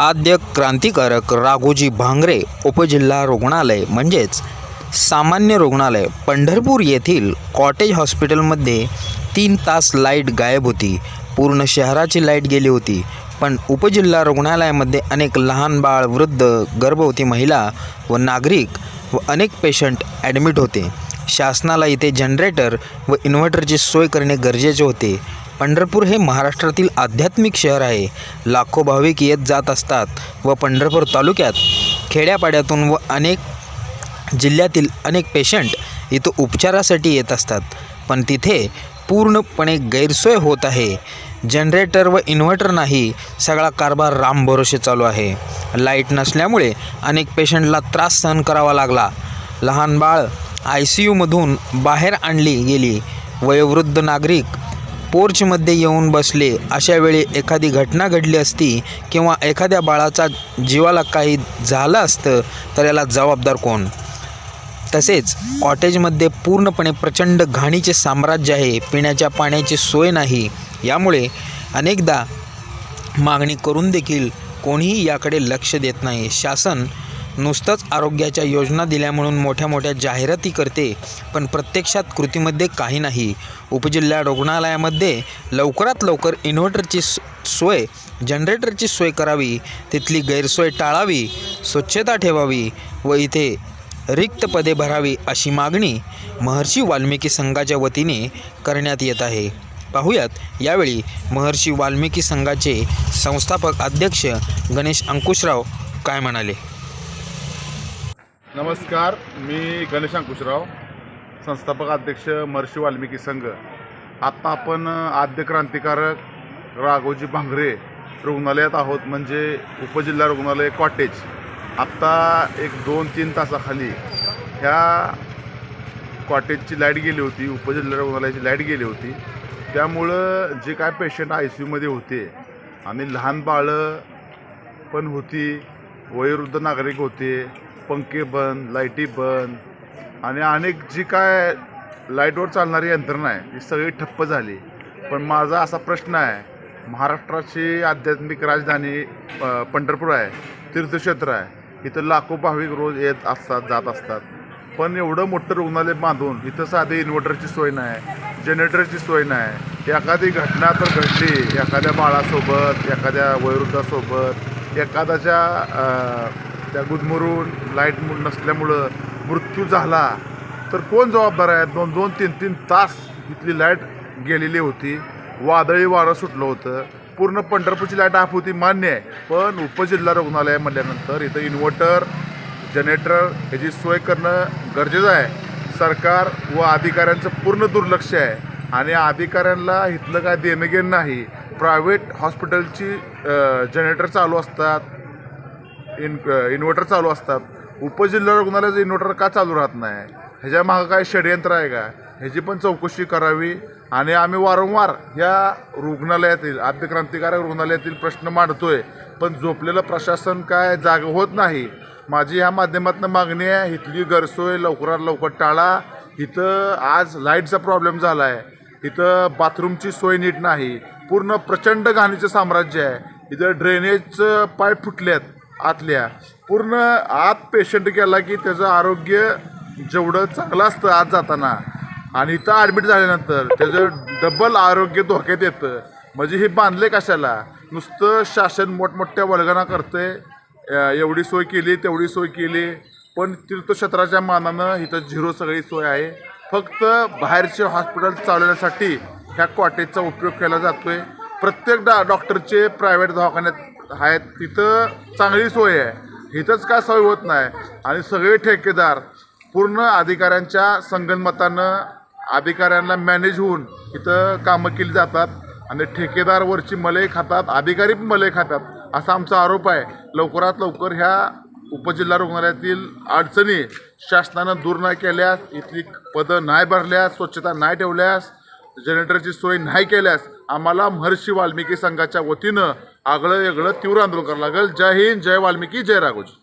आद्य क्रांतिकारक राघोजी भांगरे उपजिल्हा रुग्णालय म्हणजेच सामान्य रुग्णालय. पंढरपूर येथील कॉटेज हॉस्पिटलमध्ये तीन तास लाइट गायब होती. पूर्ण शहराची लाइट गेली होती. पण उपजिल्हा रुग्णालयामध्ये अनेक लहान बाळ वृद्ध गर्भवती महिला व नागरिक व अनेक पेशंट ॲडमिट होते. शासनाला इथे जनरेटर व इन्व्हर्टरची सोय करणे गरजेचे होते. पंढरपूर हे महाराष्ट्रातील आध्यात्मिक शहर आहे. लाखो भाविक येत जात असतात व पंढरपूर तालुक्यात खेड्यापाड्यातून व अनेक जिल्ह्यातील अनेक पेशंट इथं उपचारासाठी येत असतात. पण तिथे पूर्णपणे गैरसोय होत आहे. जनरेटर व इन्व्हर्टर नाही सगळा कारभार रामभरोसे चालू आहे. लाइट नसल्यामुळे अनेक पेशंटला त्रास सहन करावा लागला. लहान बाळ आय सी यूमधून बाहेर आणली गेली. वयोवृद्ध नागरिक पोर्चमध्ये येऊन बसले. अशा वेळी एखादी घटना घडली असती किंवा एखाद्या बाळाचा जीवाला काही झालं असतं तर याला जबाबदार कोण? तसेच कॉटेजमध्ये पूर्णपणे प्रचंड घाणीचे साम्राज्य आहे पिण्याच्या पाण्याची सोय नाही. यामुळे अनेकदा मागणी करून देखील कोणीही याकडे लक्ष देत नाही. शासन नुसतंच आरोग्याच्या योजना दिल्या म्हणून मोठ्या मोठ्या जाहिराती करते पण प्रत्यक्षात कृतीमध्ये काही नाही. उपजिल्हा रुग्णालयामध्ये लवकरात लवकर इन्व्हर्टरची सोय जनरेटरची सोय करावी तिथली गैरसोय टाळावी स्वच्छता ठेवावी व इथे रिक्त पदे भरावी अशी मागणी महर्षी वाल्मिकी संघाच्या वतीने करण्यात येत आहे. पाहुयात यावेळी महर्षी वाल्मिकी संघाचे संस्थापक अध्यक्ष गणेश अंकुशराव काय म्हणाले? नमस्कार मी गणेश अंकुशराव संस्थापक अध्यक्ष महर्षी वाल्मिकी संघ. आत्ता आपण आद्य क्रांतिकारक राघोजी भांगरे रुग्णालयात आहोत म्हणजे उपजिल्हा रुग्णालय कॉटेज आत्ता एक दोन तीन तासाखाली ह्या कॉटेजची लाइट गेली होती उपजिल्हा रुग्णालयाची लाइट गेली होती. त्यामुळं जे काय पेशंट आय सी यूमध्ये होते आणि लहान बाळं पण होती वयोवृद्ध नागरिक होते पंखे बंद लाईटी बंद. आणि अनेक जी काय लाईटवर चालणारी यंत्रणा आहे ती सगळी ठप्प झाली. पण माझा असा प्रश्न आहे महाराष्ट्राची आध्यात्मिक राजधानी पंढरपूर आहे तीर्थक्षेत्र आहे इथं लाखो भाविक रोज येत असतात जात असतात. पण एवढं मोठं रुग्णालय बांधून इथं साधे इन्व्हर्टरची सोय नाही जनरेटरची सोय नाही. एखादी घटना तर घडली एखाद्या बाळासोबत एखाद्या वयोवृद्धासोबत एखाद्याच्या त्या गुदमरून लाइट नसल्यामुळं मृत्यू झाला. तर कोण जबाबदार आहे? दोन दोन तीन तीन तास इथली लाइट गेलेली होती. वादळी वारं सुटलं होतं. पूर्ण पंढरपूरची लाइट ऑफ होती मान्य आहे. पण उपजिल्हा रुग्णालय म्हटल्यानंतर इथं इन्व्हर्टर जनरेटर ह्याची सोय करणं गरजेचं आहे. सरकार व अधिकाऱ्यांचं पूर्ण दुर्लक्ष आहे. आणि अधिकाऱ्यांना इथलं काय देणं घेणं नाही प्रायव्हेट हॉस्पिटलची जनरेटर चालू असतात. इन इन्व्हर्टर चालू असतात. उपजिल्हा रुग्णालयाचं इन्व्हर्टर का चालू राहत नाही? ह्याच्या मागं काय षडयंत्र आहे का? ह्याची पण चौकशी करावी. आणि आम्ही वारंवार या रुग्णालयातील आद्यक्रांतिकारक रुग्णालयातील प्रश्न मांडतोय. पण झोपलेलं प्रशासन काय जाग होत नाही? माझी ह्या माध्यमातून मागणी आहे इथली गैरसोय लवकरात लवकर टाळा. इथं आज लाईटचा प्रॉब्लेम झाला आहे इथं बाथरूमची सोय नीट नाही. पूर्ण प्रचंड घाणीचं साम्राज्य आहे. इथं ड्रेनेजचं पाईप फुटल्यात आतल्या. पूर्ण आत पेशंट गेला की त्याचं आरोग्य जेवढं चांगलं असतं आत जाताना आणि इथं ॲडमिट झाल्यानंतर त्याचं डबल आरोग्य धोक्यात येतं. म्हणजे हे बांधले कशाला? नुसतं शासन मोठमोठ्या वल्गना करतंय. एवढी सोय केली तेवढी सोय केली. पण तीर्थक्षेत्राच्या मानानं इथं झिरो सगळी सोय आहे. फक्त बाहेरचे हॉस्पिटल चालवण्यासाठी ह्या कॉटेजचा उपयोग केला जातोय. प्रत्येक डा डॉक्टरचे प्रायव्हेट दवाखान्यात आहेत तिथं चांगली सोय आहे. इथंच काय सोय होत नाही. आणि सगळे ठेकेदार पूर्ण अधिकाऱ्यांच्या संगनमतानं अधिकाऱ्यांना मॅनेज होऊन इथं कामं केली जातात. आणि ठेकेदार वरची मलई खातात अधिकारी पण मलई खातात असा आमचा आरोप आहे. लवकरात लवकर ह्या उपजिल्हा रुग्णालयातील अडचणी शासनानं दूर नाही केल्यास इथली पदं नाही भरल्यास स्वच्छता नाही ठेवल्यास जनरेटरची सोय नाही केल्यास आम्हाला महर्षी वाल्मिकी संघाच्या वतीनं आगळं वेगळं तीव्र आंदोलन करावं लागेल. जय हिंद जय वाल्मिकी जय राघोजी.